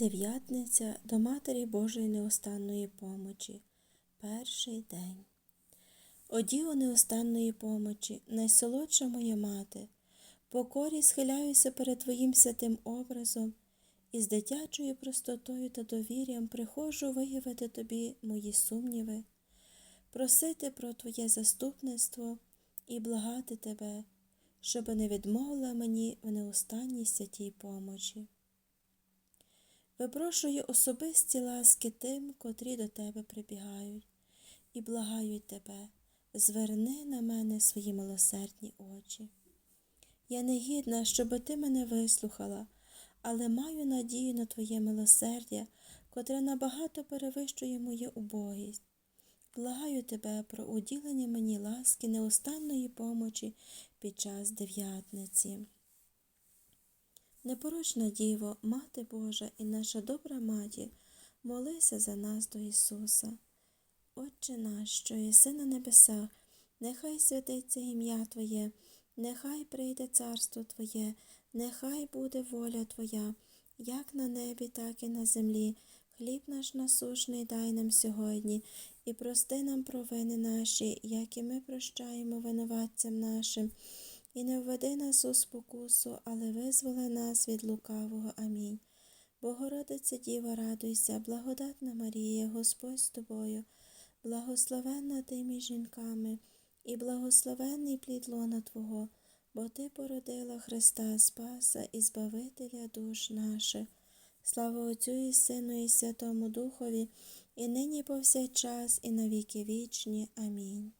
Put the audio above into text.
Дев'ятниця до Матері Божої неостанної помочі. Перший день. О Діво неостанної помочі, найсолодша моя мати, покорі схиляюся перед Твоїм святим образом і з дитячою простотою та довір'ям приходжу виявити Тобі мої сумніви, просити про Твоє заступництво і благати Тебе, щоб не відмовила мені в неостанній святій помочі. Випрошую особисті ласки тим, котрі до тебе прибігають, і благають тебе, зверни на мене свої милосердні очі. Я не гідна, щоби ти мене вислухала, але маю надію на твоє милосердя, котре набагато перевищує мою убогість. Благаю тебе про уділення мені ласки неостанної помочі під час дев'ятниці. Непорочна Діво, Мати Божа і наша добра матір, молися за нас до Ісуса. Отче наш, що єси на небесах, нехай святиться ім'я Твоє, нехай прийде царство Твоє, нехай буде воля Твоя, як на небі, так і на землі. Хліб наш насушний дай нам сьогодні, і прости нам провини наші, як і ми прощаємо винуватцям нашим. І не введи нас у спокусу, але визволи нас від лукавого. Амінь. Богородиця Діва, радуйся, благодатна Марія, Господь з тобою, благословенна ти між жінками, і благословенний плід лона Твого, бо Ти породила Христа Спаса і Збавителя душ наших. Слава Отцю і Сину, і Святому Духові, і нині повсякчас, і на віки вічні. Амінь.